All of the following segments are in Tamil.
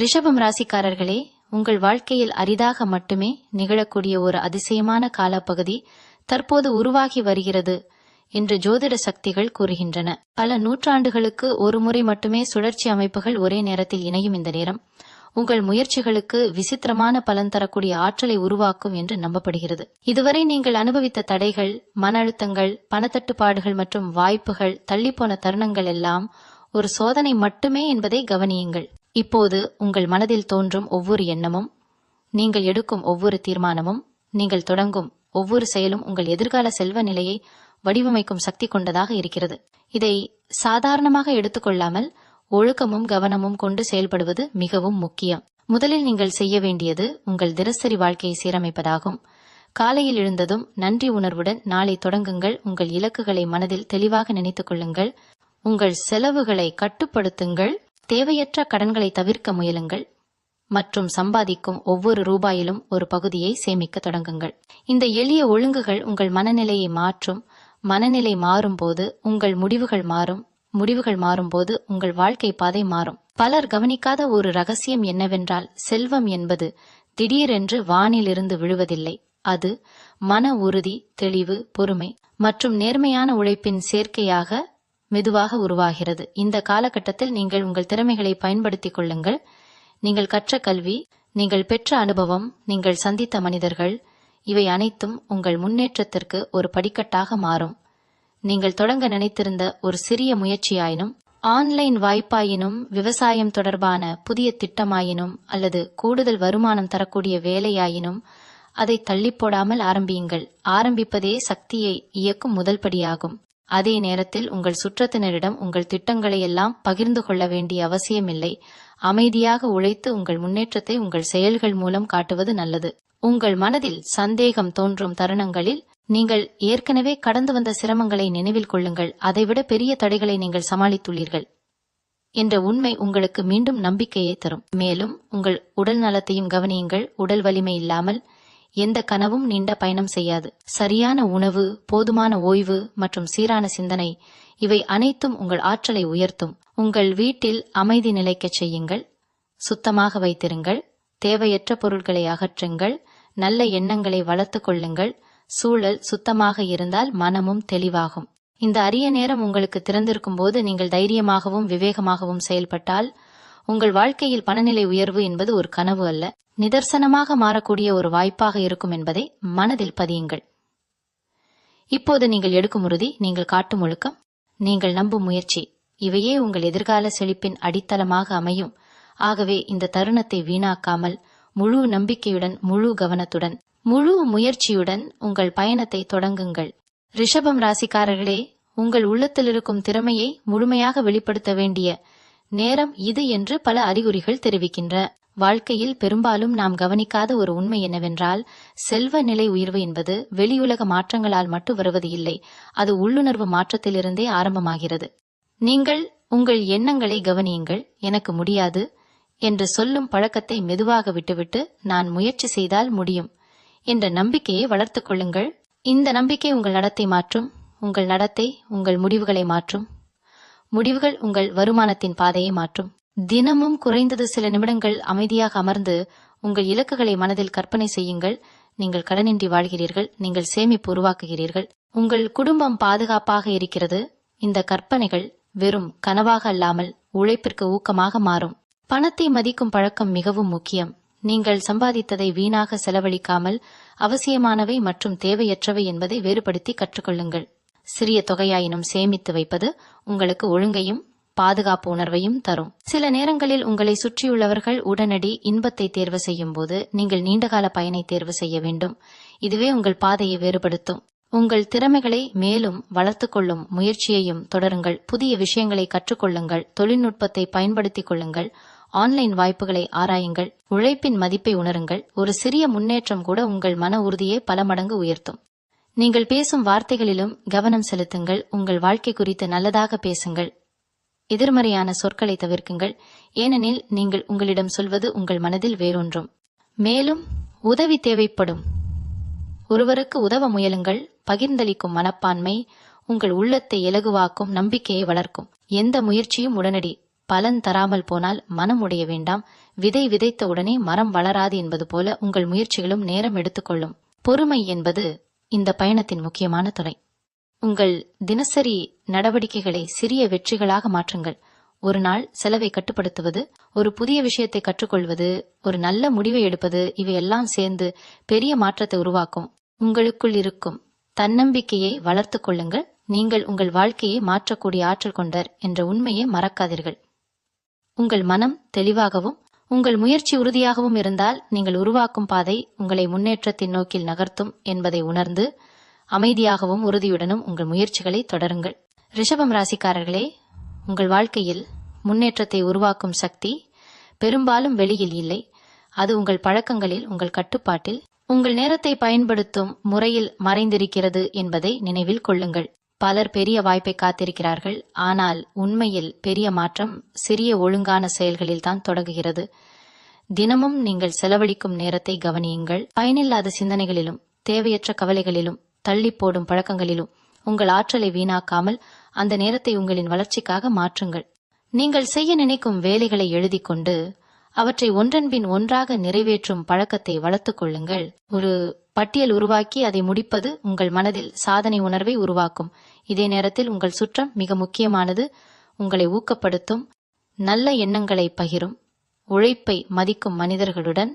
ரிஷபம் ராசிக்காரர்களே உங்கள் வாழ்க்கையில் அரிதாக மட்டுமே நிகழக்கூடிய ஒரு அதிசயமான காலப்பகுதி தற்போது உருவாகி வருகிறது என்று ஜோதிட சக்திகள் கூறுகின்றன. பல நூற்றாண்டுகளுக்கு ஒரு முறை மட்டுமே சுழற்சி அமைப்புகள் ஒரே நேரத்தில் இணையும் இந்த நேரம். உங்கள் முயற்சிகளுக்கு விசித்திரமான பலன் தரக்கூடிய ஆற்றலை உருவாக்கும் என்று நம்பப்படுகிறது. இதுவரை நீங்கள் அனுபவித்த தடைகள் மன அழுத்தங்கள் பணத்தட்டுப்பாடுகள் மற்றும் வாய்ப்புகள் தள்ளிப்போன தருணங்கள் எல்லாம் ஒரு சோதனை மட்டுமே என்பதை கவனியுங்கள். இப்போது உங்கள் மனதில் தோன்றும் ஒவ்வொரு எண்ணமும் நீங்கள் எடுக்கும் ஒவ்வொரு தீர்மானமும் நீங்கள் தொடங்கும் ஒவ்வொரு செயலும் உங்கள் எதிர்கால செல்வ நிலையை வடிவமைக்கும் சக்தி கொண்டதாக இருக்கிறது. இதை சாதாரணமாக எடுத்துக்கொள்ளாமல் ஒழுக்கமும் கவனமும் கொண்டு செயல்படுவது மிகவும் முக்கியம். முதலில் நீங்கள் செய்ய வேண்டியது உங்கள் தினசரி வாழ்க்கையை சீரமைப்பதாகும். காலையில் எழுந்ததும் நன்றி உணர்வுடன் நாளை தொடங்குங்கள். உங்கள் இலக்குகளை மனதில் தெளிவாக நினைத்துக் கொள்ளுங்கள். உங்கள் செலவுகளை கட்டுப்படுத்துங்கள். தேவையற்ற கடன்களை தவிர்க்க முயலுங்கள் மற்றும் சம்பாதிக்கும் ஒவ்வொரு ரூபாயிலும் ஒரு பகுதியை சேமிக்க தொடங்குங்கள். இந்த எளிய ஒழுங்குகள் உங்கள் மனநிலையை மாற்றும். மனநிலை மாறும்போது உங்கள் முடிவுகள் மாறும். முடிவுகள் மாறும்போது உங்கள் வாழ்க்கை பாதை மாறும். பலர் கவனிக்காத ஒரு ரகசியம் என்னவென்றால் செல்வம் என்பது திடீரென்று வானிலிருந்து விழுவதில்லை. அது மன உறுதி தெளிவு பொறுமை மற்றும் நேர்மையான உழைப்பின் சேர்க்கையாக மெதுவாக உருவாகிறது. இந்த காலகட்டத்தில் நீங்கள் உங்கள் திறமைகளை பயன்படுத்திக் கொள்ளுங்கள். நீங்கள் கற்ற கல்வி நீங்கள் பெற்ற அனுபவம் நீங்கள் சந்தித்த மனிதர்கள் இவை அனைத்தும் உங்கள் முன்னேற்றத்திற்கு ஒரு படிக்கட்டாக மாறும். நீங்கள் தொடங்க நினைத்திருந்த ஒரு சிறிய முயற்சியாயினும் ஆன்லைன் வாய்ப்பாயினும் விவசாயம் தொடர்பான புதிய திட்டமாயினும் அல்லது கூடுதல் வருமானம் தரக்கூடிய வேலையாயினும் அதை தள்ளி போடாமல் ஆரம்பியுங்கள். ஆரம்பிப்பதே சக்தியை இயக்கும் முதல் படியாகும். அதே நேரத்தில் உங்கள் சுற்றத்தினரிடம் உங்கள் திட்டங்களை எல்லாம் பகிர்ந்து கொள்ள வேண்டிய அவசியமில்லை. அமைதியாக உழைத்து உங்கள் முன்னேற்றத்தை உங்கள் செயல்கள் மூலம் காட்டுவது நல்லது. உங்கள் மனதில் சந்தேகம் தோன்றும் தருணங்களில் நீங்கள் ஏற்கனவே கடந்து வந்த சிரமங்களை நினைவில் கொள்ளுங்கள். அதைவிட பெரிய தடைகளை நீங்கள் சமாளித்துள்ளீர்கள் என்ற உண்மை உங்களுக்கு மீண்டும் நம்பிக்கையை தரும். மேலும் உங்கள் உடல் நலத்தையும் கவனியுங்கள். உடல் வலிமை இல்லாமல் எந்த கனவும் நீண்ட பயணம் செய்யாது. சரியான உணவு போதுமான ஓய்வு மற்றும் சீரான சிந்தனை இவை அனைத்தும் உங்கள் ஆற்றலை உயர்த்தும். உங்கள் வீட்டில் அமைதி நிலைக்கச் செய்யுங்கள். சுத்தமாக வைத்திருங்கள். தேவையற்ற பொருட்களை அகற்றுங்கள். நல்ல எண்ணங்களை வளர்த்து கொள்ளுங்கள். சூழல் சுத்தமாக இருந்தால் மனமும் தெளிவாகும். இந்த அரிய நேரம் உங்களுக்கு திறந்திருக்கும் போது நீங்கள் தைரியமாகவும் விவேகமாகவும் செயல்பட்டால் உங்கள் வாழ்க்கையில் பணநிலை உயர்வு என்பது ஒரு கனவு அல்ல. நிதர்சனமாக மாறக்கூடிய ஒரு வாய்ப்பாக இருக்கும் என்பதை மனதில் பதியுங்கள். இப்போது நீங்கள் எடுக்கும் உறுதி நீங்கள் காட்டும் ஒழுக்கம் நீங்கள் நம்பும் முயற்சி. இவையே உங்கள் எதிர்கால செழிப்பின் அடித்தளமாக அமையும். ஆகவே இந்த தருணத்தை வீணாக்காமல் முழு நம்பிக்கையுடன் முழு கவனத்துடன் முழு முயற்சியுடன் உங்கள் பயணத்தை தொடங்குங்கள். ரிஷபம் ராசிக்காரர்களே உங்கள் உள்ளத்தில் இருக்கும் திறமையை முழுமையாக வெளிப்படுத்த வேண்டிய நேரம் இது என்று பல அறிகுறிகள் தெரிவிக்கின்ற. வாழ்க்கையில் பெரும்பாலும் நாம் கவனிக்காத ஒரு உண்மை என்னவென்றால் செல்வ நிலை உயர்வு என்பது வெளியுலக மாற்றங்களால் மட்டும் வருவது இல்லை அது உள்ளுணர்வு மாற்றத்திலிருந்தே ஆரம்பமாகிறது. நீங்கள் உங்கள் எண்ணங்களை கவனியுங்கள் எனக்கு முடியாது என்று சொல்லும் பழக்கத்தை மெதுவாக விட்டுவிட்டு நான் முயற்சி செய்தால் முடியும் என்ற நம்பிக்கையை வளர்த்துக் கொள்ளுங்கள். இந்த நம்பிக்கை உங்கள் நடத்தை மாற்றும் உங்கள் நடத்தை உங்கள் முடிவுகளை மாற்றும். முடிவுகள் உங்கள் வருமானத்தின் பாதையை மாற்றும். தினமும் குறைந்தது சில நிமிடங்கள் அமைதியாக அமர்ந்து உங்கள் இலக்குகளை மனதில் கற்பனை செய்யுங்கள். நீங்கள் கடனின்றி வாழ்கிறீர்கள். நீங்கள் சேமிப்பு உருவாக்குகிறீர்கள். உங்கள் குடும்பம் பாதுகாப்பாக இருக்கிறது. இந்த கற்பனைகள் வெறும் கனவாக அல்லாமல் உழைப்பிற்கு ஊக்கமாக மாறும். பணத்தை மதிக்கும் பழக்கம் மிகவும் முக்கியம். நீங்கள் சம்பாதித்ததை வீணாக செலவழிக்காமல் அவசியமானவை மற்றும் தேவையற்றவை என்பதை வேறுபடுத்தி கற்றுக்கொள்ளுங்கள். சிறிய தொகையாயினும் சேமித்து வைப்பது உங்களுக்கு ஒழுங்கையும் பாதுகாப்பு உணர்வையும் தரும். சில நேரங்களில் உங்களை சுற்றியுள்ளவர்கள் உடனடி இன்பத்தை தேர்வு செய்யும் போது நீங்கள் நீண்டகால பயனை தேர்வு செய்ய வேண்டும். இதுவே உங்கள் பாதையை வேறுபடுத்தும். உங்கள் திறமைகளை மேலும் வளர்த்துக்கொள்ளும் முயற்சியையும் தொடருங்கள். புதிய விஷயங்களை கற்றுக்கொள்ளுங்கள். தொழில்நுட்பத்தை பயன்படுத்திக் கொள்ளுங்கள். ஆன்லைன் வாய்ப்புகளை ஆராயுங்கள். உழைப்பின் மதிப்பை உணருங்கள். ஒரு சிறிய முன்னேற்றம் கூட உங்கள் மன உறுதியை பல மடங்கு உயர்த்தும். நீங்கள் பேசும் வார்த்தைகளிலும் கவனம் செலுத்துங்கள். உங்கள் வாழ்க்கை குறித்து நல்லதாக பேசுங்கள். எதிர்மறையான சொற்களை தவிர்க்குங்கள். ஏனெனில் நீங்கள் உங்களிடம் சொல்வது உங்கள் மனதில் வேறொன்றும். மேலும் உதவி தேவைப்படும். ஒருவருக்கு உதவ முயலுங்கள். பகிர்ந்தளிக்கும் மனப்பான்மை உங்கள் உள்ளத்தை இலகுவாக்கும் நம்பிக்கையை வளர்க்கும். எந்த முயற்சியும் உடனடி பலன் தராமல் போனால் மனம் உடைய வேண்டாம். விதை விதைத்த உடனே மரம் வளராது என்பது போல உங்கள் முயற்சிகளும் நேரம் எடுத்துக்கொள்ளும். பொறுமை என்பது இந்த பயணத்தின் முக்கியமான துணை. உங்கள் தினசரி நடவடிக்கைகளை சிறிய வெற்றிகளாக மாற்றுங்கள். ஒரு நாள் செலவை கட்டுப்படுத்துவது ஒரு புதிய விஷயத்தை கற்றுக்கொள்வது ஒரு நல்ல முடிவை எடுப்பது இவையெல்லாம் சேர்ந்து பெரிய மாற்றத்தை உருவாக்கும். உங்களுக்குள் இருக்கும் தன்னம்பிக்கையை வளர்த்து கொள்ளுங்கள். நீங்கள் உங்கள் வாழ்க்கையை மாற்றக்கூடிய ஆற்றல் கொண்டர் என்ற உண்மையை மறக்காதீர்கள். உங்கள் மனம் தெளிவாகவும் உங்கள் முயற்சி உறுதியாகவும் இருந்தால் நீங்கள் உருவாக்கும் பாதை உங்களை முன்னேற்றத்தின் நோக்கில் நகர்த்தும் என்பதை உணர்ந்து அமைதியாகவும் உறுதியுடனும் உங்கள் முயற்சிகளை தொடருங்கள். ரிஷபம் ராசிக்காரர்களே உங்கள் வாழ்க்கையில் முன்னேற்றத்தை உருவாக்கும் சக்தி பெரும்பாலும் வெளியில் இல்லை. அது உங்கள் பழக்கங்களில் உங்கள் கட்டுப்பாட்டில் உங்கள் நேரத்தை பயன்படுத்தும் முறையில் மறைந்திருக்கிறது என்பதை நினைவில் கொள்ளுங்கள். பலர் பெரிய வாய்ப்பை காத்திருக்கிறார்கள். ஆனால் உண்மையில் பெரிய மாற்றம் சிறிய ஒழுங்கான செயல்களில் தான் தொடங்குகிறது. தினமும் நீங்கள் செலவழிக்கும் நேரத்தை கவனியுங்கள். பயனில்லாத சிந்தனைகளிலும் தேவையற்ற கவலைகளிலும் தள்ளி போடும் பழக்கங்களிலும் உங்கள் ஆற்றலை வீணாக்காமல் அந்த நேரத்தை உங்களின் வளர்ச்சிக்காக மாற்றுங்கள். நீங்கள் செய்ய நினைக்கும் வேலைகளை எழுதி கொண்டு அவற்றை ஒன்றன்பின் ஒன்றாக நிறைவேற்றும் பழக்கத்தை வளர்த்து கொள்ளுங்கள். ஒரு பட்டியல் உருவாக்கி அதை முடிப்பது உங்கள் மனதில் சாதனை உணர்வை உருவாக்கும். இதே நேரத்தில் உங்கள் சுற்றம் மிக முக்கியமானது. உங்களை ஊக்கப்படுத்தும். நல்ல எண்ணங்களை பகிரும். உழைப்பை மதிக்கும் மனிதர்களுடன்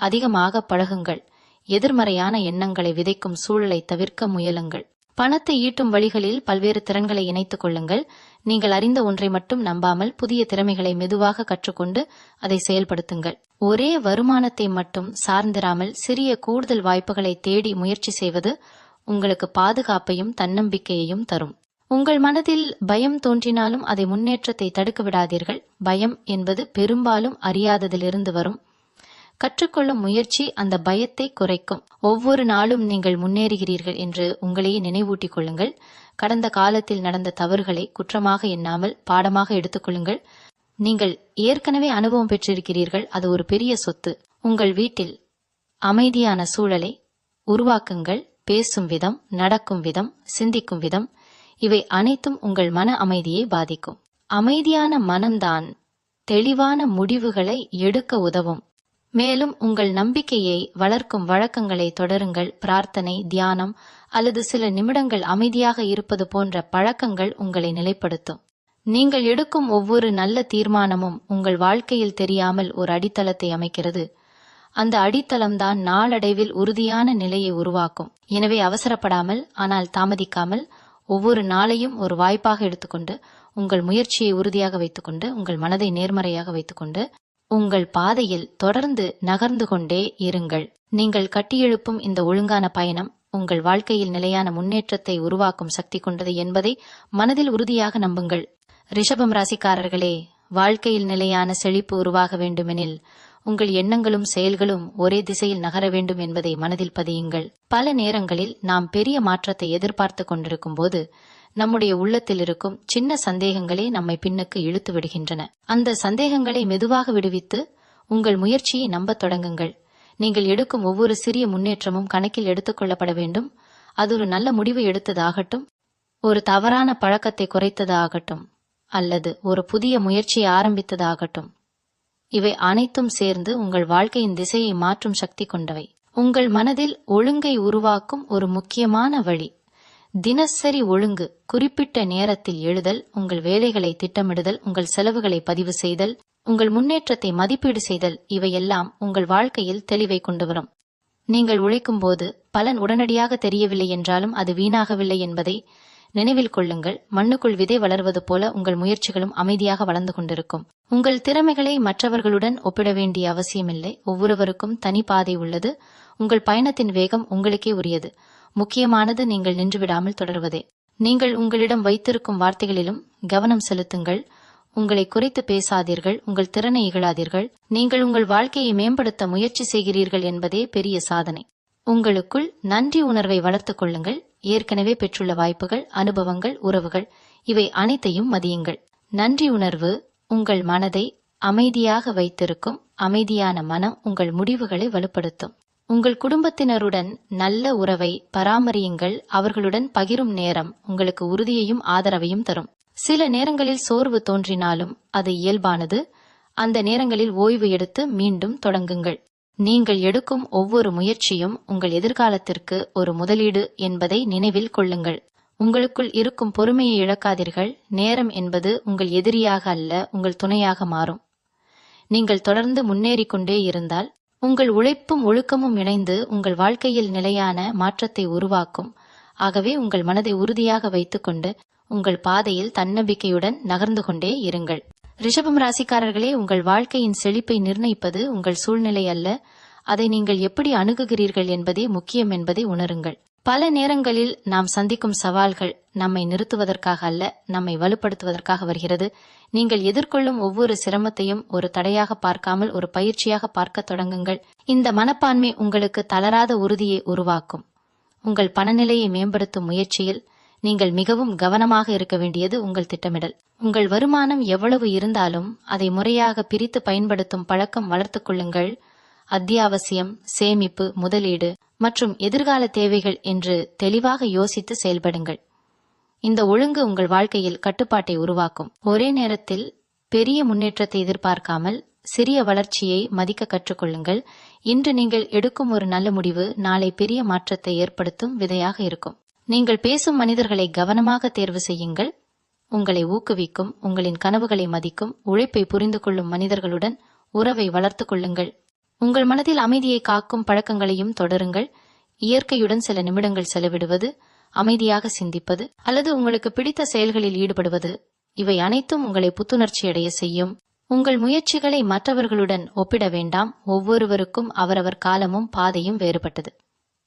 அதிகமாக பழகுங்கள். எதிர்மறையான எண்ணங்களை விதைக்கும் சூழலை தவிர்க்க முயலுங்கள். பணத்தை ஈட்டும் வழிகளில் பல்வேறு திறன்களை இணைத்துக் கொள்ளுங்கள். நீங்கள் அறிந்த ஒன்றை மட்டும் நம்பாமல் புதிய திறமைகளை மெதுவாக கற்றுக்கொண்டு அதை செயல்படுத்துங்கள். ஒரே வருமானத்தை மட்டும் சார்ந்திராமல் சிறிய கூடுதல் வாய்ப்புகளை தேடி முயற்சி செய்வது உங்களுக்கு பாதுகாப்பையும் தன்னம்பிக்கையையும் தரும். உங்கள் மனதில் பயம் தோன்றினாலும் அதை முன்னேற்றத்தை தடுக்க விடாதீர்கள். பயம் என்பது பெரும்பாலும் அறியாததிலிருந்து வரும் கற்றுக்கொள்ளும் முயற்சி அந்த பயத்தை குறைக்கும். ஒவ்வொரு நாளும் நீங்கள் முன்னேறுகிறீர்கள் என்று உங்களையே நினைவூட்டிக் கொள்ளுங்கள். கடந்த காலத்தில் நடந்த தவறுகளை குற்றமாக எண்ணாமல் பாடமாக எடுத்துக்கொள்ளுங்கள் நீங்கள் ஏற்கனவே அனுபவம் பெற்றிருக்கிறீர்கள். அது ஒரு பெரிய சொத்து. உங்கள் வீட்டில் அமைதியான சூழலை உருவாக்குங்கள். பேசும் விதம் நடக்கும் விதம் சிந்திக்கும் விதம். இவை அனைத்தும் உங்கள் மன அமைதியை பாதிக்கும். அமைதியான மனம்தான் தெளிவான முடிவுகளை எடுக்க உதவும். மேலும் உங்கள் நம்பிக்கையை வளர்க்கும் வழக்கங்களை தொடருங்கள். பிரார்த்தனை தியானம் அல்லது சில நிமிடங்கள் அமைதியாக இருப்பது போன்ற பழக்கங்கள் உங்களை நிலைப்படுத்தும். நீங்கள் எடுக்கும் ஒவ்வொரு நல்ல தீர்மானமும் உங்கள் வாழ்க்கையில் தெரியாமல் ஒரு அடித்தளத்தை அமைக்கிறது. அந்த அடித்தளம்தான் நாளடைவில் உறுதியான நிலையை உருவாக்கும். எனவே அவசரப்படாமல் ஆனால் தாமதிக்காமல் ஒவ்வொரு நாளையும் ஒரு வாய்ப்பாக எடுத்துக்கொண்டு உங்கள் முயற்சியை உறுதியாக வைத்துக்கொண்டு உங்கள் மனதை நேர்மறையாக வைத்துக்கொண்டு உங்கள் பாதையில் தொடர்ந்து நகர்ந்து கொண்டே இருங்கள். நீங்கள் கட்டியெழுப்பும் இந்த ஒழுங்கான பயணம் உங்கள் வாழ்க்கையில் நிலையான முன்னேற்றத்தை உருவாக்கும் சக்தி கொண்டது என்பதை மனதில் உறுதியாக நம்புங்கள். ரிஷபம் ராசிக்காரர்களே வாழ்க்கையில் நிலையான செழிப்பு உருவாக வேண்டுமெனில் உங்கள் எண்ணங்களும் செயல்களும் ஒரே திசையில் நகர வேண்டும் என்பதை மனதில் பதியுங்கள். பல நேரங்களில் நாம் பெரிய மாற்றத்தை எதிர்பார்த்து கொண்டிருக்கும் போது நம்முடைய உள்ளத்தில் இருக்கும் சின்ன சந்தேகங்களே நம்மை பின்னுக்கு இழுத்து விடுகின்றன. அந்த சந்தேகங்களை மெதுவாக விடுவித்து உங்கள் முயற்சியை நம்பத் தொடங்குங்கள். நீங்கள் எடுக்கும் ஒவ்வொரு சிறிய முன்னேற்றமும் கணக்கில் எடுத்துக்கொள்ளப்பட வேண்டும். அது ஒரு நல்ல முடிவை எடுத்ததாகட்டும் ஒரு தவறான பழக்கத்தை குறைத்ததாகட்டும் அல்லது ஒரு புதிய முயற்சியை ஆரம்பித்ததாகட்டும். இவை அனைத்தும் சேர்ந்து உங்கள் வாழ்க்கையின் திசையை மாற்றும் சக்தி கொண்டவை. உங்கள் மனதில் ஒழுங்கை உருவாக்கும் ஒரு முக்கியமான வழி. தினசரி ஒழுங்கு குறிப்பிட்ட நேரத்தில் எழுதல் உங்கள் வேலைகளை திட்டமிடுதல் உங்கள் செலவுகளை பதிவு செய்தல் உங்கள் முன்னேற்றத்தை மதிப்பீடு செய்தல் இவையெல்லாம் உங்கள் வாழ்க்கையில் தெளிவை கொண்டு வரும். நீங்கள் உழைக்கும் போது பலன் உடனடியாக தெரியவில்லை என்றாலும் அது வீணாகவில்லை என்பதை நினைவில் கொள்ளுங்கள். மண்ணுக்குள் விதை வளர்வது போல உங்கள் முயற்சிகளும் அமைதியாக வளர்ந்து கொண்டிருக்கும். உங்கள் திறமைகளை மற்றவர்களுடன் ஒப்பிட வேண்டிய அவசியமில்லை. ஒவ்வொருவருக்கும் தனி பாதை உள்ளது. உங்கள் பயணத்தின் வேகம் உங்களுக்கே உரியது. முக்கியமானது நீங்கள் நின்றுவிடாமல் தொடர்வதே. நீங்கள் உங்களிடம் வைத்திருக்கும் வார்த்தைகளிலும் கவனம் செலுத்துங்கள். உங்களை குறைத்து பேசாதீர்கள் உங்கள் திறனை இகழாதீர்கள். நீங்கள் உங்கள் வாழ்க்கையை மேம்படுத்த முயற்சி செய்கிறீர்கள் என்பதே பெரிய சாதனை. உங்களுக்குள் நன்றி உணர்வை வளர்த்துக் கொள்ளுங்கள். ஏற்கனவே பெற்றுள்ள வாய்ப்புகள் அனுபவங்கள் உறவுகள் இவை அனைத்தையும் மதியுங்கள். நன்றி உணர்வு உங்கள் மனதை அமைதியாக வைத்திருக்கும் அமைதியான மனம் உங்கள் முடிவுகளை வலுப்படுத்தும். உங்கள் குடும்பத்தினருடன் நல்ல உறவை பராமரியுங்கள். அவர்களுடன் பகிரும் நேரம் உங்களுக்கு உறுதியையும் ஆதரவையும் தரும். சில நேரங்களில் சோர்வு தோன்றினாலும் அது இயல்பானது. அந்த நேரங்களில் ஓய்வு எடுத்து மீண்டும் தொடங்குங்கள். நீங்கள் எடுக்கும் ஒவ்வொரு முயற்சியும் உங்கள் எதிர்காலத்திற்கு ஒரு முதலீடு என்பதை நினைவில் கொள்ளுங்கள். உங்களுக்குள் இருக்கும் பொறுமையை இழக்காதீர்கள். நேரம் என்பது உங்கள் எதிரியாக அல்ல உங்கள் துணையாக மாறும். நீங்கள் தொடர்ந்து முன்னேறிக் கொண்டே இருந்தால் உங்கள் உழைப்பும் ஒழுக்கமும் இணைந்து உங்கள் வாழ்க்கையில் நிலையான மாற்றத்தை உருவாக்கும். ஆகவே உங்கள் மனதை உறுதியாக வைத்துக்கொண்டு உங்கள் பாதையில் தன்னம்பிக்கையுடன் நகர்ந்து கொண்டே இருங்கள். ரிஷபம் ராசிக்காரர்களே உங்கள் வாழ்க்கையின் செழிப்பை நிர்ணயிப்பது உங்கள் சூழ்நிலை அல்ல. அதை நீங்கள் எப்படி அணுகுகிறீர்கள் என்பதே முக்கியம் என்பதை உணருங்கள். பல நேரங்களில் நாம் சந்திக்கும் சவால்கள் நம்மை நிறுத்துவதற்காக அல்ல நம்மை வலுப்படுத்துவதற்காக வருகிறது. நீங்கள் எதிர்கொள்ளும் ஒவ்வொரு சிரமத்தையும் ஒரு தடையாக பார்க்காமல் ஒரு பயிற்சியாக பார்க்க தொடங்குங்கள். இந்த மனப்பான்மை உங்களுக்கு தளராத உறுதியை உருவாக்கும். உங்கள் பணநிலையை மேம்படுத்தும் முயற்சியில் நீங்கள் மிகவும் கவனமாக இருக்க வேண்டியது உங்கள் திட்டமிடல். உங்கள் வருமானம் எவ்வளவு இருந்தாலும் அதை முறையாக பிரித்து பயன்படுத்தும் பழக்கம் வளர்த்துக் கொள்ளுங்கள். அத்தியாவசியம் சேமிப்பு முதலீடு மற்றும் எதிர்கால தேவைகள் என்று தெளிவாக யோசித்து செயல்படுங்கள். இந்த ஒழுங்கு உங்கள் வாழ்க்கையில் கட்டுப்பாட்டை உருவாக்கும். ஒரே நேரத்தில் பெரிய முன்னேற்றத்தை எதிர்பார்க்காமல் சிறிய வளர்ச்சியை மதிக்க கற்றுக்கொள்ளுங்கள். இன்று நீங்கள் எடுக்கும் ஒரு நல்ல முடிவு நாளை பெரிய மாற்றத்தை ஏற்படுத்தும் விதையாக இருக்கும். நீங்கள் பேசும் மனிதர்களை கவனமாக தேர்வு செய்யுங்கள். உங்களை ஊக்குவிக்கும் உங்களின் கனவுகளை மதிக்கும் உழைப்பை புரிந்து கொள்ளும் மனிதர்களுடன் உறவை வளர்த்துக் கொள்ளுங்கள். உங்கள் மனதில் அமைதியை காக்கும் பழக்கங்களையும் தொடருங்கள். இயற்கையுடன் சில நிமிடங்கள் செலவிடுவது அமைதியாக சிந்திப்பது அல்லது உங்களுக்கு பிடித்த செயல்களில் ஈடுபடுவது இவை அனைத்தும் உங்களை புத்துணர்ச்சியடைய செய்யும். உங்கள் முயற்சிகளை மற்றவர்களுடன் ஒப்பிட வேண்டாம். ஒவ்வொருவருக்கும் அவரவர் காலமும் பாதையும் வேறுபட்டது.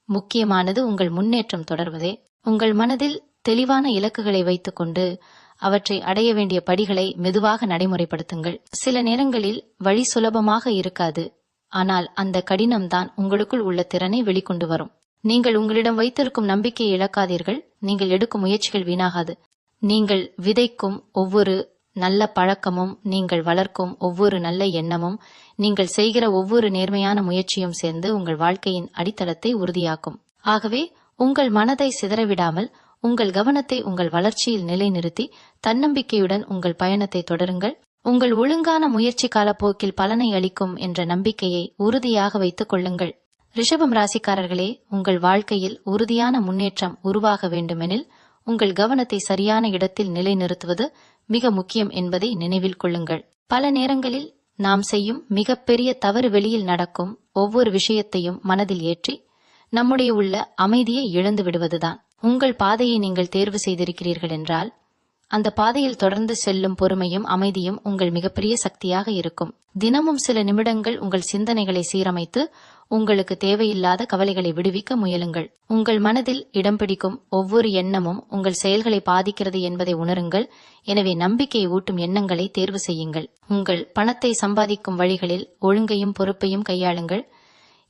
முக்கியமானது உங்கள் முன்னேற்றம் தொடர்வதே. உங்கள் மனதில் தெளிவான இலக்குகளை வைத்துக்கொண்டு அவற்றை அடைய வேண்டிய படிகளை மெதுவாக நடைமுறைப்படுத்துங்கள். சில நேரங்களில் வழி சுலபமாக இருக்காது. ஆனால் அந்த கடினம்தான் உங்களுக்குள் உள்ள திறனை வெளிக்கொண்டு வரும். நீங்கள் உங்களிடம் வைத்திருக்கும் நம்பிக்கையை இழக்காதீர்கள். நீங்கள் எடுக்கும் முயற்சிகள் வீணாகாது. நீங்கள் விதைக்கும் ஒவ்வொரு நல்ல பழக்கமும் நீங்கள் வளர்க்கும் ஒவ்வொரு நல்ல எண்ணமும் நீங்கள் செய்கிற ஒவ்வொரு நேர்மையான முயற்சியும் சேர்ந்து உங்கள் வாழ்க்கையின் அடித்தளத்தை உறுதியாக்கும். ஆகவே உங்கள் மனதை சிதறவிடாமல் உங்கள் கவனத்தை உங்கள் வளர்ச்சியில் நிலைநிறுத்தி தன்னம்பிக்கையுடன் உங்கள் பயணத்தை தொடருங்கள். உங்கள் ஒழுங்கான முயற்சி காலப்போக்கில் பலனை அளிக்கும் என்ற நம்பிக்கையை உறுதியாக வைத்துக் கொள்ளுங்கள். ரிஷபம் ராசிக்காரர்களே உங்கள் வாழ்க்கையில் உறுதியான முன்னேற்றம் உருவாக வேண்டுமெனில் உங்கள் கவனத்தை சரியான இடத்தில் நிலைநிறுத்துவது மிக முக்கியம் என்பதை நினைவில் கொள்ளுங்கள். பல நேரங்களில் நாம் செய்யும் மிகப்பெரிய தவறு வெளியில் நடக்கும் ஒவ்வொரு விஷயத்தையும் மனதில் ஏற்றி நம்முடைய உள்ள அமைதியை இழந்து விடுவதுதான். உங்கள் பாதையை நீங்கள் தேர்வு செய்திருக்கிறீர்கள் என்றால் அந்த பாதையில் தொடர்ந்து செல்லும் பொறுமையும் அமைதியும் உங்கள் மிகப்பெரிய சக்தியாக இருக்கும். தினமும் சில நிமிடங்கள் உங்கள் சிந்தனைகளை சீரமைத்து உங்களுக்கு தேவையில்லாத கவலைகளை விடுவிக்க முயலுங்கள். உங்கள் மனதில் இடம் பிடிக்கும் ஒவ்வொரு எண்ணமும் உங்கள் செயல்களை பாதிக்கிறது என்பதை உணருங்கள். எனவே நம்பிக்கையை ஊட்டும் எண்ணங்களை தேர்வு செய்யுங்கள். உங்கள் பணத்தை சம்பாதிக்கும் வழிகளில் ஒழுங்கையும் பொறுப்பையும் கையாளுங்கள்.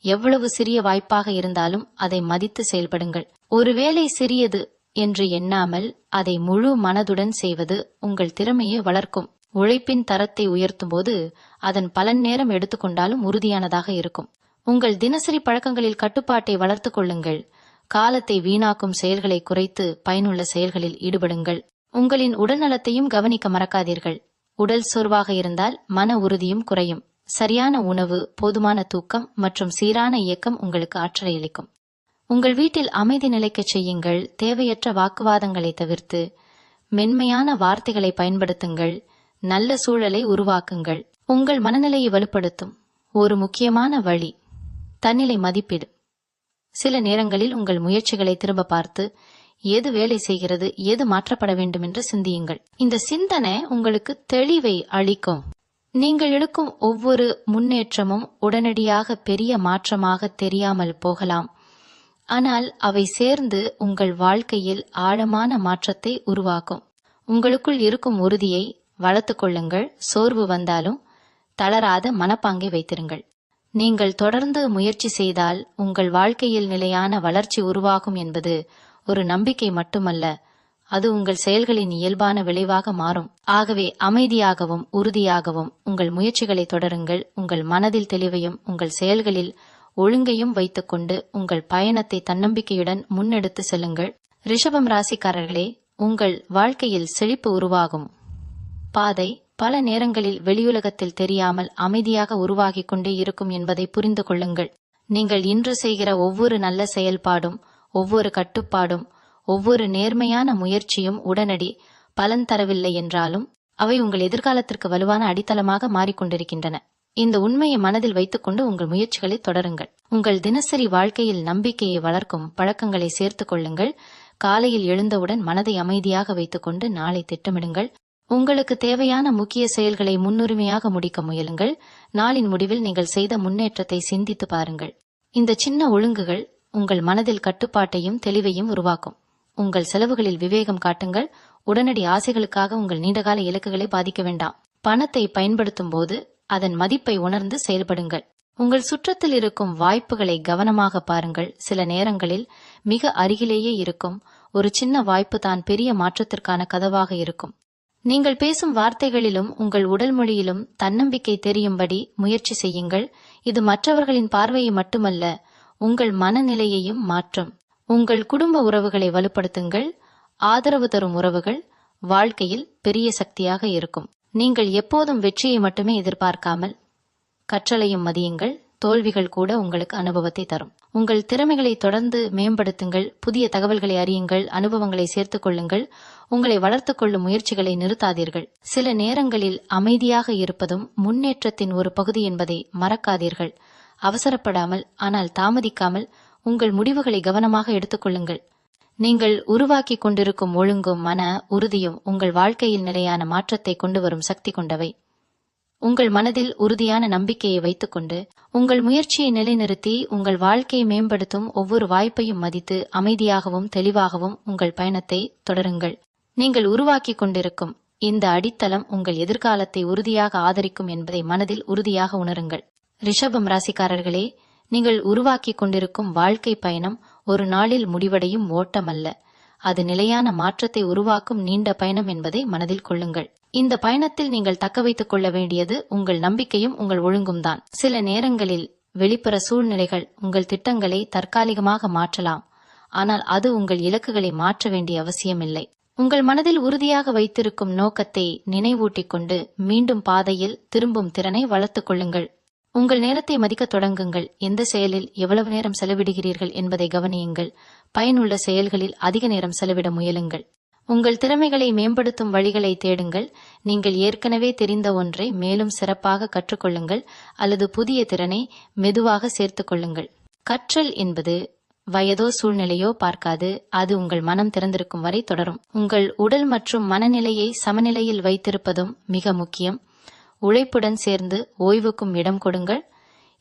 எவ்வளவு சிறிய வாய்ப்பாக இருந்தாலும் அதை மதித்து செயல்படுங்கள். ஒருவேளை சிறியது என்று எண்ணாமல் அதை முழு மனதுடன் செய்வது உங்கள் திறமையை வளர்க்கும். உழைப்பின் தரத்தை உயர்த்தும் போது அதன் பலன் நேரம் எடுத்துக்கொண்டாலும் உறுதியானதாக இருக்கும். உங்கள் தினசரி பழக்கங்களில் கட்டுப்பாட்டை வளர்த்துக் கொள்ளுங்கள். காலத்தை வீணாக்கும் செயல்களை குறைத்து பயனுள்ள செயல்களில் ஈடுபடுங்கள். உங்களின் உடல்நலத்தையும் கவனிக்க மறக்காதீர்கள். உடல் சோர்வாக இருந்தால் மன உறுதியும் குறையும். சரியான உணவு போதுமான தூக்கம் மற்றும் சீரான இயக்கம் உங்களுக்கு ஆற்றலை அளிக்கும். உங்கள் வீட்டில் அமைதி நிலைக்கச் செய்யுங்கள். தேவையற்ற வாக்குவாதங்களை தவிர்த்து மென்மையான வார்த்தைகளை பயன்படுத்துங்கள். நல்ல சூழலை உருவாக்குங்கள். உங்கள் மனநிலையை வலுப்படுத்தும். ஒரு முக்கியமான வழி தன்னிலை மதிப்பீடு. சில நேரங்களில் உங்கள் முயற்சிகளை திரும்ப பார்த்து எது வேலை செய்கிறது எது மாற்றப்பட வேண்டும் என்று சிந்தியுங்கள். இந்த சிந்தனை உங்களுக்கு தெளிவை அளிக்கும். நீங்கள் எடுக்கும் ஒவ்வொரு முன்னேற்றமும் உடனடியாக பெரிய மாற்றமாக தெரியாமல் போகலாம். ஆனால் அவை சேர்ந்து உங்கள் வாழ்க்கையில் ஆழமான மாற்றத்தை உருவாக்கும். உங்களுக்குள் இருக்கும் உறுதியை வளர்த்து கொள்ளுங்கள். சோர்வு வந்தாலும் தளராத மனப்பாங்கை வைத்திருங்கள். நீங்கள் தொடர்ந்து முயற்சி செய்தால் உங்கள் வாழ்க்கையில் நிலையான வளர்ச்சி உருவாகும் என்பது ஒரு நம்பிக்கை மட்டுமல்ல அது உங்கள் செயல்களின் இயல்பான விளைவாக மாறும். ஆகவே அமைதியாகவும் உறுதியாகவும் உங்கள் முயற்சிகளை தொடருங்கள். உங்கள் மனதில் தெளிவையும் உங்கள் செயல்களில் ஒழுங்கையும் வைத்துக்கொண்டு உங்கள் பயணத்தை தன்னம்பிக்கையுடன் முன்னெடுத்து செல்லுங்கள். ரிஷபம் ராசிக்காரர்களே உங்கள் வாழ்க்கையில் செழிப்பு உருவாகும். பாதை பல நேரங்களில் வெளியுலகத்தில் தெரியாமல் அமைதியாக உருவாகிக் கொண்டே இருக்கும் என்பதை புரிந்து கொள்ளுங்கள். நீங்கள் இன்று செய்கிற ஒவ்வொரு நல்ல செயல்பாடும் ஒவ்வொரு கட்டுப்பாடும் ஒவ்வொரு நேர்மையான முயற்சியும் உடனடி பலன் தரவில்லை என்றாலும் அவை உங்கள் எதிர்காலத்திற்கு வலுவான அடித்தளமாக மாறிக்கொண்டிருக்கின்றன. இந்த உண்மையை மனதில் வைத்துக்கொண்டு உங்கள் முயற்சிகளை தொடருங்கள். உங்கள் தினசரி வாழ்க்கையில் நம்பிக்கையை வளர்க்கும் பழக்கங்களை சேர்த்துக் கொள்ளுங்கள். காலையில் எழுந்தவுடன் மனதை அமைதியாக வைத்துக்கொண்டு நாளை திட்டமிடுங்கள். உங்களுக்கு தேவையான முக்கிய செயல்களை முன்னுரிமையாக முடிக்க முயலுங்கள். நாளின் முடிவில் நீங்கள் செய்த முன்னேற்றத்தை சிந்தித்து பாருங்கள். இந்த சின்ன ஒழுங்குகள் உங்கள் மனதில் கட்டுப்பாட்டையும் தெளிவையும் உருவாக்கும். உங்கள் செலவுகளில் விவேகம் காட்டுங்கள். உடனடி ஆசைகளுக்காக உங்கள் நீண்டகால இலக்குகளை பாதிக்க வேண்டாம். பணத்தை பயன்படுத்தும் போது அதன் மதிப்பை உணர்ந்து செயல்படுங்கள். உங்கள் சுற்றத்தில் இருக்கும் வாய்ப்புகளை கவனமாக பாருங்கள். சில நேரங்களில் மிக அருகிலேயே இருக்கும் ஒரு சின்ன வாய்ப்பு தான் பெரிய மாற்றத்திற்கான கதவாக இருக்கும். நீங்கள் பேசும் வார்த்தைகளிலும் உங்கள் உடல் மொழியிலும் தன்னம்பிக்கை தெரியும்படி முயற்சி செய்யுங்கள். இது மற்றவர்களின் பார்வையை மட்டுமல்ல உங்கள் மனநிலையையும் மாற்றும். உங்கள் குடும்ப உறவுகளை வலுப்படுத்துங்கள். ஆதரவு தரும் உறவுகள் வாழ்க்கையில் பெரிய சக்தியாக இருக்கும். நீங்கள் எப்போதும் வெற்றியை மட்டுமே எதிர்பார்க்காமல் கற்றலையும் மதியுங்கள். தோல்விகள் கூட உங்களுக்கு அனுபவத்தை தரும். உங்கள் திறமைகளை தொடர்ந்து மேம்படுத்துங்கள். புதிய தகவல்களை அறியுங்கள். அனுபவங்களை சேர்த்துக் கொள்ளுங்கள். உங்களை வளர்த்துக் கொள்ளும் முயற்சிகளை நிறுத்தாதீர்கள். சில நேரங்களில் அமைதியாக இருப்பதும் முன்னேற்றத்தின் ஒரு பகுதி என்பதை மறக்காதீர்கள். அவசரப்படாமல் ஆனால் தாமதிக்காமல் உங்கள் முடிவுகளை கவனமாக எடுத்துக்கொள்ளுங்கள் நீங்கள் உருவாக்கி கொண்டிருக்கும் ஒழுங்கும் மன உறுதியும் உங்கள் வாழ்க்கையில் நிலையான மாற்றத்தை கொண்டு வரும் சக்தி கொண்டவை. உங்கள் மனதில் உறுதியான நம்பிக்கையை வைத்துக்கொண்டு உங்கள் முயற்சியை நிலைநிறுத்தி உங்கள் வாழ்க்கையை மேம்படுத்தும் ஒவ்வொரு வாய்ப்பையும் மதித்து அமைதியாகவும் தெளிவாகவும் உங்கள் பயணத்தை தொடருங்கள். நீங்கள் உருவாக்கி கொண்டிருக்கும் இந்த அடித்தளம் உங்கள் எதிர்காலத்தை உறுதியாக ஆதரிக்கும் என்பதை மனதில் உறுதியாக உணருங்கள். ரிஷபம் ராசிக்காரர்களே நீங்கள் உருவாக்கி கொண்டிருக்கும் வாழ்க்கை பயணம் ஒரு நாளில் முடிவடையும் ஓட்டம் அல்ல அது நிலையான மாற்றத்தை உருவாக்கும் நீண்ட பயணம் என்பதை மனதில் கொள்ளுங்கள். இந்த பயணத்தில் நீங்கள் தக்க வைத்துக் கொள்ள வேண்டியது உங்கள் நம்பிக்கையும் உங்கள் ஒழுங்கும் தான். சில நேரங்களில் வெளிப்புற சூழ்நிலைகள் உங்கள் திட்டங்களை தற்காலிகமாக மாற்றலாம். ஆனால் அது உங்கள் இலக்குகளை மாற்ற வேண்டிய அவசியமில்லை. உங்கள் மனதில் உறுதியாக வைத்திருக்கும் நோக்கத்தை நினைவூட்டிக் கொண்டு மீண்டும் பாதையில் திரும்பும் திறனை வளர்த்துக் கொள்ளுங்கள். உங்கள் நேரத்தை மதிக்க தொடங்குங்கள். எந்த செயலில் எவ்வளவு நேரம் செலவிடுகிறீர்கள் என்பதை கவனியுங்கள். பயனுள்ள செயல்களில் அதிக நேரம் செலவிட முயலுங்கள். உங்கள் திறமைகளை மேம்படுத்தும் வழிகளை தேடுங்கள். நீங்கள் ஏற்கனவே தெரிந்த ஒன்றை மேலும் சிறப்பாக கற்றுக்கொள்ளுங்கள் அல்லது புதிய திறனை மெதுவாக சேர்த்துக் கொள்ளுங்கள். கற்றல் என்பது வயதோ சூழ்நிலையோ பார்க்காது. அது உங்கள் மனம் திறந்திருக்கும் வரை தொடரும். உங்கள் உடல் மற்றும் மனநிலையை சமநிலையில் வைத்திருப்பதும் மிக முக்கியம். உழைப்புடன் சேர்ந்து ஓய்வுக்கும் இடம் கொடுங்கள்.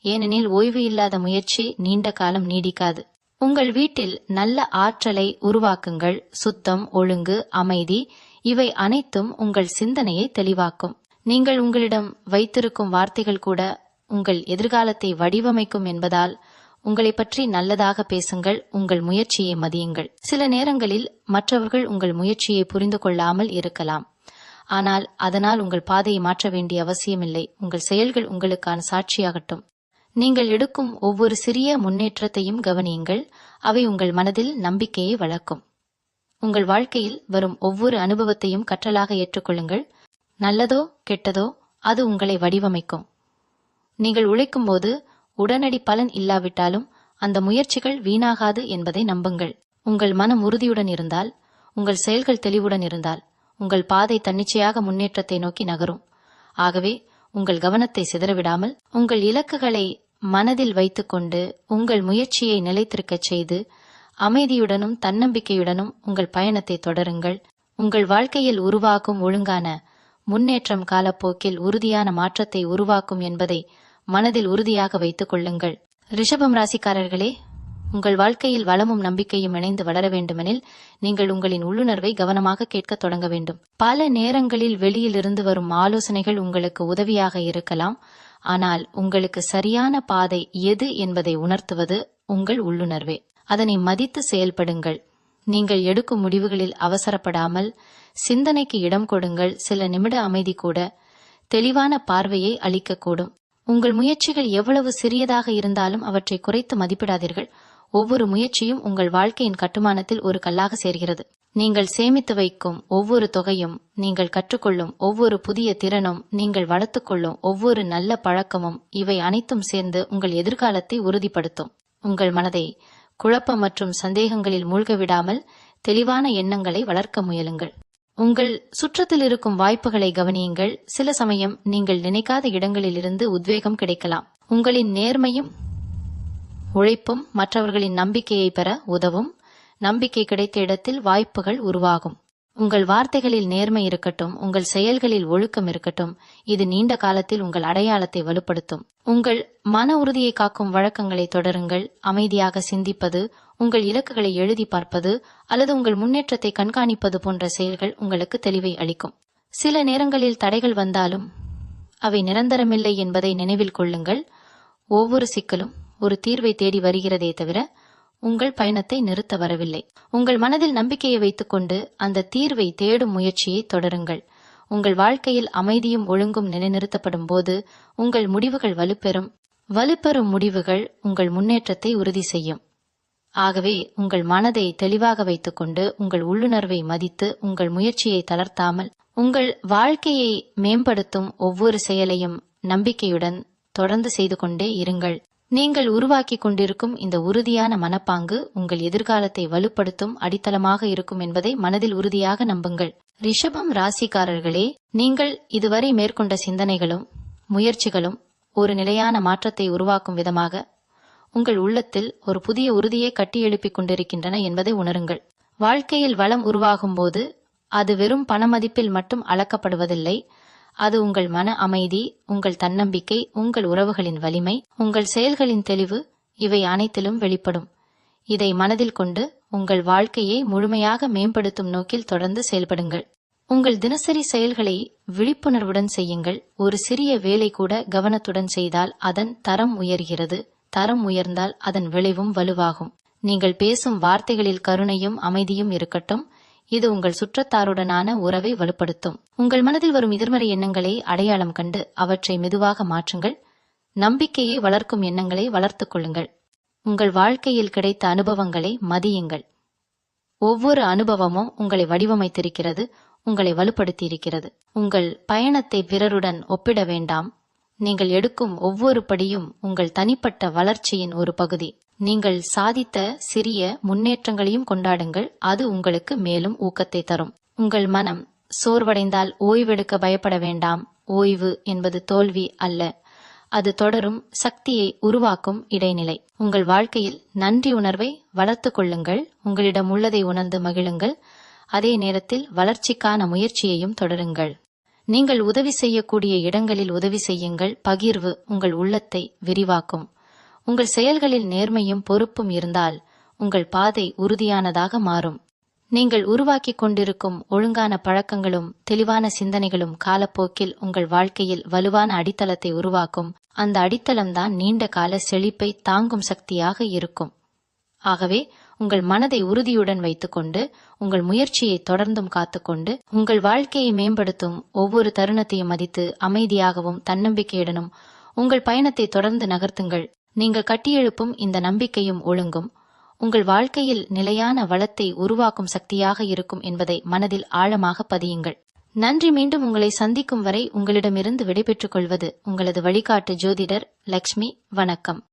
ஏனெனில் ஓய்வு இல்லாத முயற்சி நீண்ட காலம் நீடிக்காது. உங்கள் வீட்டில் நல்ல ஆற்றலை உருவாக்குங்கள். சுத்தம் ஒழுங்கு அமைதி இவை அனைத்தும் உங்கள் சிந்தனையை தெளிவாக்கும். நீங்கள் உங்களிடம் வைத்திருக்கும் வார்த்தைகள் கூட உங்கள் எதிர்காலத்தை வடிவமைக்கும் என்பதால் உங்களை பற்றி நல்லதாக பேசுங்கள். உங்கள் முயற்சியை மதியுங்கள். சில நேரங்களில் மற்றவர்கள் உங்கள் முயற்சியை புரிந்து கொள்ளாமல் இருக்கலாம். ஆனால் அதனால் உங்கள் பாதையை மாற்ற வேண்டிய அவசியமில்லை. உங்கள் செயல்கள் உங்களுக்கான சாட்சியாகட்டும். நீங்கள் எடுக்கும் ஒவ்வொரு சிறிய முன்னேற்றத்தையும் கவனியுங்கள். அவை உங்கள் மனதில் நம்பிக்கையை வளர்க்கும். உங்கள் வாழ்க்கையில் வரும் ஒவ்வொரு அனுபவத்தையும் கற்றலாக ஏற்றுக்கொள்ளுங்கள். நல்லதோ கெட்டதோ அது உங்களை வடிவமைக்கும். நீங்கள் உழைக்கும்போது உடனடி பலன் இல்லாவிட்டாலும் அந்த முயற்சிகள் வீணாகாது என்பதை நம்புங்கள். உங்கள் மனம் உறுதியுடன் இருந்தால் உங்கள் செயல்கள் தெளிவுடன் இருந்தால் உங்கள் பாதை தன்னிச்சையாக முன்னேற்றத்தை நோக்கி நகரும். ஆகவே உங்கள் கவனத்தை சிதறவிடாமல் உங்கள் இலக்குகளை மனதில் வைத்துக்கொண்டு உங்கள் முயற்சியை நிலைத்திருக்கச் செய்து அமைதியுடனும் தன்னம்பிக்கையுடனும் உங்கள் பயணத்தை தொடருங்கள். உங்கள் வாழ்க்கையில் உருவாகும் ஒழுங்கான முன்னேற்றம் காலப்போக்கில் உறுதியான மாற்றத்தை உருவாக்கும் என்பதை மனதில் உறுதியாக வைத்துக் கொள்ளுங்கள். ரிஷபம் ராசிக்காரர்களே உங்கள் வாழ்க்கையில் வளமும் நம்பிக்கையும் இணைந்து வளர வேண்டுமெனில் நீங்கள் உங்களின் உள்ளுணர்வை கவனமாக கேட்கத் தொடங்க வேண்டும். பல நேரங்களில் வெளியிலிருந்து வரும் ஆலோசனைகள் உங்களுக்கு உதவியாக இருக்கலாம். ஆனால் உங்களுக்கு சரியான பாதை எது என்பதை உணர்த்துவது உங்கள் உள்ளுணர்வே. அதனை மதித்து செயல்படுங்கள். நீங்கள் எடுக்கும் முடிவுகளில் அவசரப்படாமல் சிந்தனைக்கு இடம் கொடுங்கள். சில நிமிட அமைதி கூட தெளிவான பார்வையை அளிக்கக்கூடும். உங்கள் முயற்சிகள் எவ்வளவு சிறியதாக இருந்தாலும் அவற்றை குறைத்து மதிப்பிடாதீர்கள். ஒவ்வொரு முயற்சியும் உங்கள் வாழ்க்கையின் கட்டுமானத்தில் ஒரு கல்லாக சேர்கிறது. நீங்கள் சேமித்து வைக்கும் ஒவ்வொரு தொகையும் நீங்கள் கற்றுக்கொள்ளும் ஒவ்வொரு புதிய திறனும் நீங்கள் வளர்த்துக்கொள்ளும் ஒவ்வொரு நல்ல பழக்கமும் இவை அனைத்தும் சேர்ந்து உங்கள் எதிர்காலத்தை உறுதிப்படுத்தும். உங்கள் மனதை குழப்பம் மற்றும் சந்தேகங்களில் மூழ்க விடாமல் தெளிவான எண்ணங்களை வளர்க்க முயலுங்கள். உங்கள் சுற்றத்தில் இருக்கும் வாய்ப்புகளை கவனியுங்கள். சில சமயம் நீங்கள் நினைக்காத இடங்களிலிருந்து உத்வேகம் கிடைக்கலாம். உங்களின் நேர்மையும் உழைப்பும் மற்றவர்களின் நம்பிக்கையை பெற உதவும். நம்பிக்கை கிடைத்த இடத்தில் வாய்ப்புகள் உருவாகும். உங்கள் வார்த்தைகளில் நேர்மை இருக்கட்டும் உங்கள் செயல்களில் ஒழுக்கம் இருக்கட்டும் இது நீண்ட காலத்தில் உங்கள் அடையாளத்தை வலுப்படுத்தும். உங்கள் மன உறுதியை காக்கும் வழக்கங்களை தொடருங்கள். அமைதியாக சிந்திப்பது உங்கள் இலக்குகளை எழுதி பார்ப்பது அல்லது உங்கள் முன்னேற்றத்தை கண்காணிப்பது போன்ற செயல்கள் உங்களுக்கு தெளிவை அளிக்கும். சில நேரங்களில் தடைகள் வந்தாலும் அவை நிரந்தரமில்லை என்பதை நினைவில் கொள்ளுங்கள். ஒவ்வொரு சிக்கலும் ஒரு தீர்வை தேடி வருகிறதே தவிர உங்கள் பயணத்தை நிறுத்த வரவில்லை. உங்கள் மனதில் நம்பிக்கையை வைத்துக்கொண்டு அந்த தீர்வை தேடும் முயற்சியை தொடருங்கள். உங்கள் வாழ்க்கையில் அமைதியும் ஒழுங்கும் நிலைநிறுத்தப்படும் போது உங்கள் முடிவுகள் வலுப்பெறும். வலுப்பெறும் முடிவுகள் உங்கள் முன்னேற்றத்தை உறுதி செய்யும். ஆகவே உங்கள் மனதை தெளிவாக வைத்துக்கொண்டு உங்கள் உள்ளுணர்வை மதித்து உங்கள் முயற்சியை தளர்த்தாமல் உங்கள் வாழ்க்கையை மேம்படுத்தும் ஒவ்வொரு செயலையும் நம்பிக்கையுடன் தொடர்ந்து செய்து கொண்டே இருங்கள். நீங்கள் உருவாக்கி கொண்டிருக்கும் இந்த உறுதியான மனப்பாங்கு உங்கள் எதிர்காலத்தை வலுப்படுத்தும் அடித்தளமாக இருக்கும் என்பதை மனதில் உறுதியாக நம்புங்கள். ரிஷபம் ராசிக்காரர்களே நீங்கள் இதுவரை மேற்கொண்ட சிந்தனைகளும் முயற்சிகளும் ஒரு நிலையான மாற்றத்தை உருவாக்கும் விதமாக உங்கள் உள்ளத்தில் ஒரு புதிய உறுதியை கட்டியெழுப்பிக் கொண்டிருக்கின்றன என்பதை உணருங்கள். வாழ்க்கையில் வளம் உருவாகும் போது அது வெறும் பணமதிப்பில் மட்டும் அளக்கப்படுவதில்லை அது உங்கள் மன அமைதி உங்கள் தன்னம்பிக்கை உங்கள் உறவுகளின் வலிமை உங்கள் செயல்களின் தெளிவு இவை அனைத்திலும் வெளிப்படும். இதை மனதில் கொண்டு உங்கள் வாழ்க்கையை முழுமையாக மேம்படுத்தும் நோக்கில் தொடர்ந்து செயல்படுங்கள். உங்கள் தினசரி செயல்களை விழிப்புணர்வுடன் செய்யுங்கள். ஒரு சிறிய வேலை கூட கவனத்துடன் செய்தால் அதன் தரம் உயர்கிறது. தரம் உயர்ந்தால் அதன் விளைவும் வலுவாகும். நீங்கள் பேசும் வார்த்தைகளில் கருணையும் அமைதியும் இருக்கட்டும். இது உங்கள் சுற்றத்தாருடனான உறவை வலுப்படுத்தும். உங்கள் மனதில் வரும் எதிர்மறை எண்ணங்களை அடையாளம் கண்டு அவற்றை மெதுவாக மாற்றுங்கள். நம்பிக்கையை வளர்க்கும் எண்ணங்களை வளர்த்துக் கொள்ளுங்கள். உங்கள் வாழ்க்கையில் கிடைத்த அனுபவங்களை மதியுங்கள். ஒவ்வொரு அனுபவமும் உங்களை வடிவமைத்திருக்கிறது உங்களை வலுப்படுத்தி இருக்கிறது உங்கள் பயணத்தை பிறருடன் ஒப்பிட வேண்டாம். நீங்கள் எடுக்கும் ஒவ்வொரு படியும் உங்கள் தனிப்பட்ட வளர்ச்சியின் ஒரு பகுதி. நீங்கள் சாதித்த சிறிய முன்னேற்றங்களையும் கொண்டாடுங்கள். அது உங்களுக்கு மேலும் ஊக்கத்தை தரும். உங்கள் மனம் சோர்வடைந்தால் ஓய்வெடுக்க பயப்பட வேண்டாம். ஓய்வு என்பது தோல்வி அல்ல. அது தொடரும் சக்தியை உருவாக்கும் இடைநிலை. உங்கள் வாழ்க்கையில் நன்றி உணர்வை வளர்த்து கொள்ளுங்கள். உங்களிடம் உள்ளதை உணர்ந்து மகிழுங்கள். அதே நேரத்தில் வளர்ச்சிக்கான முயற்சியையும் தொடருங்கள். நீங்கள் உதவி செய்யக்கூடிய இடங்களில் உதவி செய்யுங்கள். பகிர்வு உங்கள் உள்ளத்தை விரிவாக்கும். உங்கள் செயல்களில் நேர்மையும் பொறுப்பும் இருந்தால் உங்கள் பாதை உறுதியானதாக மாறும். நீங்கள் உருவாக்கிக் கொண்டிருக்கும் ஒழுங்கான பழக்கங்களும் தெளிவான சிந்தனைகளும் காலப்போக்கில் உங்கள் வாழ்க்கையில் வலுவான அடித்தளத்தை உருவாக்கும். அந்த அடித்தளம்தான் நீண்ட கால செழிப்பை தாங்கும் சக்தியாக இருக்கும். ஆகவே உங்கள் மனதை உறுதியுடன் வைத்துக்கொண்டு உங்கள் முயற்சியை தொடர்ந்தும் காத்துக்கொண்டு உங்கள் வாழ்க்கையை மேம்படுத்தும் ஒவ்வொரு தருணத்தையும் மதித்து அமைதியாகவும் தன்னம்பிக்கையுடனும் உங்கள் பயணத்தை தொடர்ந்து நகர்த்துங்கள். நீங்கள் கட்டியெழுப்பும் இந்த நம்பிக்கையும் ஒழுங்கும். உங்கள் வாழ்க்கையில் நிலையான வளத்தை உருவாக்கும் சக்தியாக இருக்கும் என்பதை மனதில் ஆழமாக பதியுங்கள். நன்றி மீண்டும் உங்களை சந்திக்கும் வரை உங்களிடமிருந்து விடைபெற்றுக் கொள்வது உங்களது வழிகாட்டு ஜோதிடர் லக்ஷ்மி. வணக்கம்.